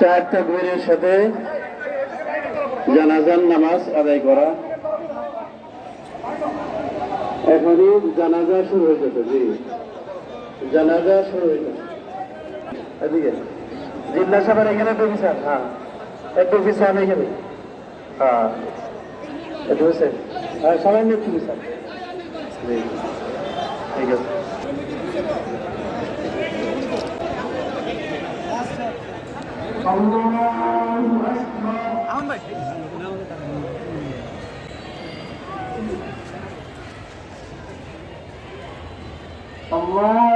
চার তাকবীরের সাথে জানাজান নামাজ আদায় করা। এখনই জানাজা শুরু হয়ে যেত জি। জানাজা শুরু হয়ে যেত এদিকে। জিল্লা সাহেবের এখানে একটু বিচার হ্যাঁ। একটু বিচার এখানে। হ্যাঁ। একটু হয়েছে হ্যাঁ সামান্য একটু স্যার। ঠিক আছে। Allah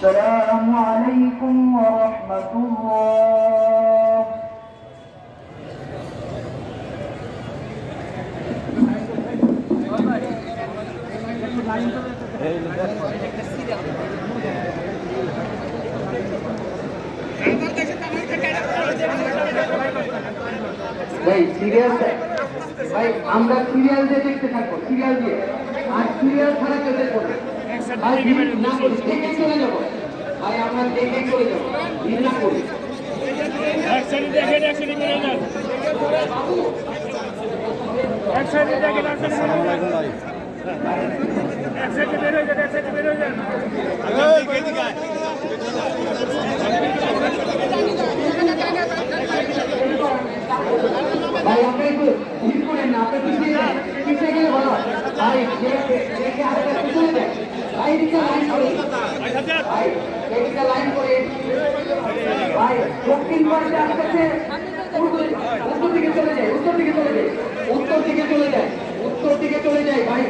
السلام عليكم ورحمة الله ভাই সিরিয়াল ভাই আমরা সিরিয়াল দিয়ে দেখতে থাকবো সিরিয়াল দিয়ে আর সিরিয়াল ছাড়া কেউ দেখবো না ভাই যাব। ভাই আপনি একটু ভিড় করেন না আপনি পিছিয়ে যান। পিছিয়ে গেলে ভালো। ভাই দেখে দেখে হাতটা পিছনে দেন ভাই দক্ষিণ পাশে উত্তর দিকে চলে যায় উত্তর দিকে চলে যায়। উত্তর দিকে চলে যায় উত্তর দিকে চলে যায় ভাই।